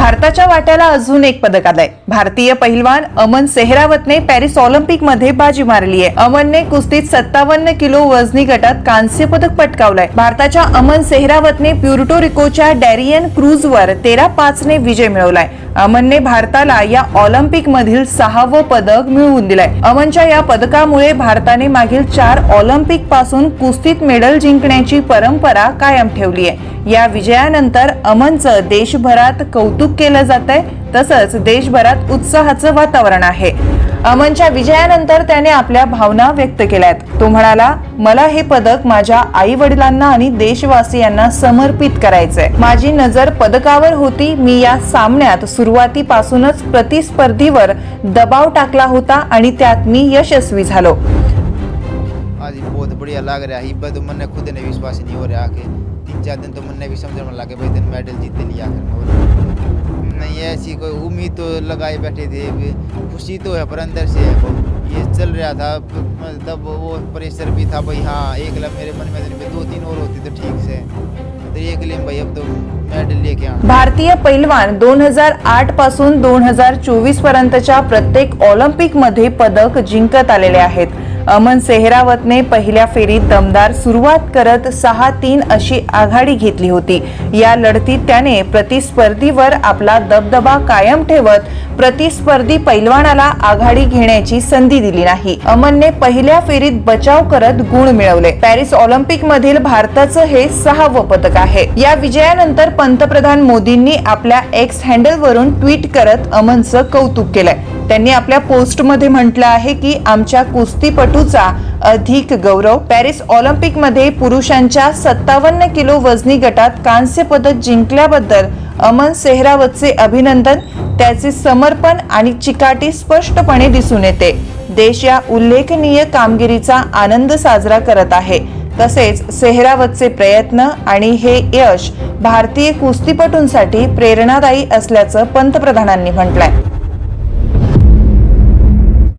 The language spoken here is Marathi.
भारताच्या वाट्याला अजून एक पदक आलंय. भारतीय पहिलवान अमन सेहरावतने पॅरिस ऑलिम्पिकमध्ये बाजी मारली आहे. अमनने कुस्तीत सत्तावन्न किलो वजनी गटात कांस्य पदक पटकावलंय. भारताच्या अमन सेहरावतने प्युर्टो रिकोच्या डॅरियन क्रूजवर तेरा पाच ने विजय मिळवलाय. अमनने भारताला या ऑलिम्पिक मधील सहावं पदक मिळवून दिलंय. अमनच्या या पदकामुळे भारताने मागील चार ऑलिम्पिकपासून कुस्तीत मेडल जिंकण्याची परंपरा कायम ठेवली आहे. या विजयानंतर अमनचं देशभरात कौतुक केलं जात आहे तसंच देशभरात उत्साहाचं वातावरण आहे. अमनच्या विजयानंतर त्याने आपल्या भावना व्यक्त केल्यात. तो म्हणाला मला हे पदक माझ्या आई वडिलांना आणि देशवासियांना समर्पित करायचंय. माझी नजर पदकावर होती. मी या सामन्यात सुरुवातीपासूनच प्रतिस्पर्धीवर दबाव टाकला होता आणि त्यात मी यशस्वी झालो. आज बहुत बढ़िया लग रहा है खुद ने विश्वास नहीं हो रहा कि चार दिन तो मुन्ने भी समझ में लगे भाई दिन मेडल जीते लिया कर नहीं ऐसी कोई उम्मीद तो लगाए बैठे थे खुशी तो है पर अंदर से है। वो ये चल रहा था तब वो प्रेशर भी था भाई हाँ एक लब मेरे मन में दो तीन और होती तो ठीक से। एक अब मेडल भारतीय पैलवान दोन हजार आठपासून दोन हजार चोवीस पर्यंतच्या प्रत्येक ऑलिम्पिकमध्ये पदक जिंकत आलेले आहेत. अमन सेहरावतने पहिल्या फेरीत दमदार सुरुवात करत सहा तीन अशी आघाडी घेतली होती. या लढतीत त्याने प्रतिस्पर्धीवर आपला दबदबा कायम ठेवत प्रतिस्पर्धी पैलवानाला आघाडी घेण्याची संधी दिली नाही. अमनने पहिल्या फेरीत बचाव करत गुण मिळवले. पॅरिस ऑलिम्पिक मधील भारताचं हे सहावं पदक आहे. या विजयानंतर पंतप्रधान मोदींनी आपल्या एक्स हँडलवरून ट्विट करत अमनचं कौतुक केलंय. त्यांनी आपल्या पोस्टमध्ये म्हटलं आहे की आमच्या कुस्तीपटूचा अधिक गौरव पॅरिस ऑलिम्पिकमध्ये पुरुषांच्या सत्तावन्न किलो वजनी गटात कांस्य पदक जिंकल्याबद्दल अमन सेहरावतचे अभिनंदन त्याचे समर्पण आणि चिकाटी स्पष्टपणे दिसून येते. देश या उल्लेखनीय कामगिरीचा आनंद साजरा करत आहे. तसेच सेहरावतचे प्रयत्न आणि हे यश भारतीय कुस्तीपटूंसाठी प्रेरणादायी असल्याचं पंतप्रधानांनी म्हटलंय.